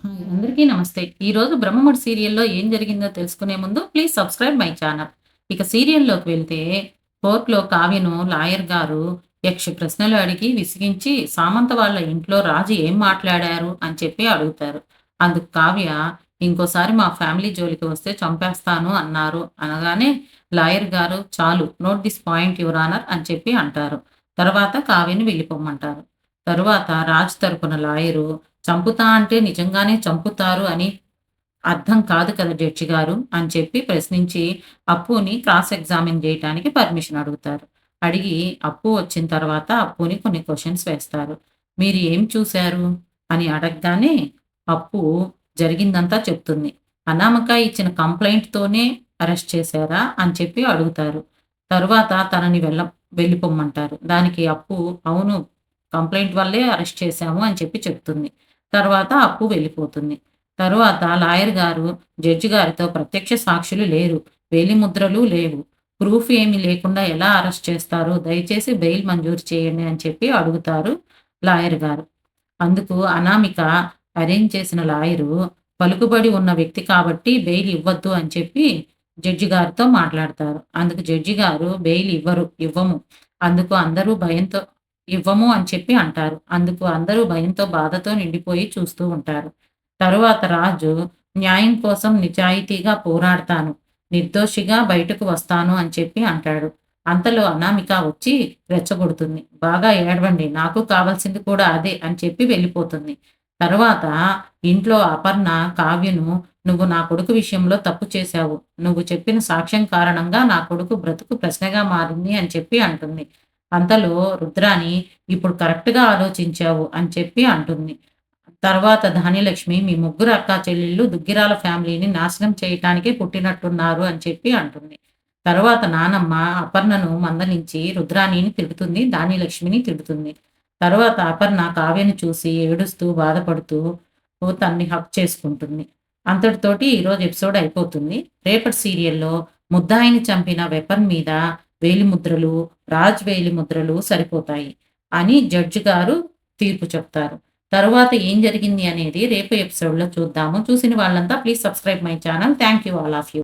Hi అందరికీ నమస్తే. ఈరోజు 'బ్రహ్మముడి' సీరియల్‌లో ఏం జరిగిందో తెలుసుకునే ముందు ప్లీజ్ సబ్స్క్రైబ్ మై ఛానల్. ఇక సీరియల్‌లోకి వెళ్తే కోర్టులో కావ్యను లాయర్ గారు యక్ష ప్రశ్నలు అడిగి విసిగించి సామంత వాళ్ళ ఇంట్లో రాజు ఏం మాట్లాడారు అని చెప్పి అడుగుతారు. అందుకు కావ్య ఇంకోసారి మా ఫ్యామిలీ జోలికి వస్తే చంపేస్తాను అన్నారు అనగానే లాయర్ గారు చాలు note this point your honour అని చెప్పి అంటారు. తర్వాత కావ్యని వెళ్ళిపోమ్మంటారు. తరువాత రాజు తరపున లాయరు చంపుతా అంటే నిజంగానే చంపుతారు అని అర్థం కాదు కదా జడ్జి గారు అని చెప్పి ప్రశ్నించి అప్పుని క్రాస్ ఎగ్జామిన్ చేయటానికి పర్మిషన్ అడుగుతారు. అడిగి అప్పు వచ్చిన తర్వాత అప్పుని కొన్ని క్వశ్చన్స్ వేస్తారు. మీరు ఏం చూశారు? అని అడగగానే అప్పు జరిగిందంతా చెప్తుంది. అనామక ఇచ్చిన కంప్లైంట్తోనే అరెస్ట్ చేశారా? అని చెప్పి అడుగుతారు. తరువాత తనని వెళ్ళ వెళ్ళిపోమ్మంటారు దానికి అప్పు అవును కంప్లైంట్ వల్లే అరెస్ట్ చేశాము అని చెప్పి చెప్తుంది. తర్వాత అప్పు వెళ్ళిపోతుంది. తరువాత లాయర్ గారు జడ్జి గారితో ప్రత్యక్ష సాక్షులు లేరు. వేలిముద్రలు లేవు. ప్రూఫ్ ఏమీ లేకుండా ఎలా అరెస్ట్ చేస్తారు? దయచేసి బెయిల్ మంజూరు చేయండి అని చెప్పి అడుగుతారు లాయర్ గారు. అందుకు అనామిక అరేంజ్ చేసిన లాయరు పలుకుబడి ఉన్న వ్యక్తి కాబట్టి బెయిల్ ఇవ్వద్దు అని చెప్పి జడ్జి గారితో మాట్లాడతారు. అందుకు జడ్జి గారు బెయిల్ ఇవ్వరు, ఇవ్వము. అందుకు అందరూ భయంతో ఇవ్వము అని చెప్పి అంటారు. అందుకు అందరూ భయంతో బాధతో నిండిపోయి చూస్తూ ఉంటారు. తరువాత రాజు న్యాయం కోసం నిజాయితీగా పోరాడతాను. నిర్దోషిగా బయటకు వస్తాను అని చెప్పి అంటాడు. అంతలో అనామిక వచ్చి రెచ్చగొడుతుంది. బాగా ఏడవండి నాకు కావాల్సింది కూడా అదే అని చెప్పి వెళ్ళిపోతుంది. తర్వాత ఇంట్లో అపర్ణ కావ్యను నువ్వు నా కొడుకు విషయంలో తప్పు చేశావు. నువ్వు చెప్పిన సాక్ష్యం కారణంగా నా కొడుకు బ్రతుకు ప్రశ్నగా మారింది అని చెప్పి అంటుంది. అంతలో రుద్రాణి ఇప్పుడు కరెక్ట్‌గా ఆలోచించావు అని చెప్పి అంటుంది. తర్వాత ధాన్యలక్ష్మి మీ ముగ్గురు అక్కా చెల్లెళ్ళు దుగ్గిరాల ఫ్యామిలీని నాశనం చేయటానికే పుట్టినట్టున్నారు అని చెప్పి అంటుంది. తర్వాత నానమ్మ అపర్ణను మందలించి రుద్రాణిని తిడుతుంది. ధాన్యలక్ష్మిని తిడుతుంది. తర్వాత అపర్ణ కావ్యని చూసి ఏడుస్తూ బాధపడుతూ తన్ని హక్ చేసుకుంటుంది. అంతటితోటి ఈరోజు ఎపిసోడ్ అయిపోతుంది. రేపటి సీరియల్‌లో ముద్దాయిని చంపిన వెపన్ మీద వేలిముద్రలు, రాజ్ వేలిముద్రలు సరిపోతాయి అని జడ్జి గారు తీర్పు చెప్తారు. తర్వాత ఏం జరిగింది అనేది రేపు ఎపిసోడ్‌లో చూద్దాము. చూసిన వాళ్ళంతా please subscribe my channel. Thank you all of you.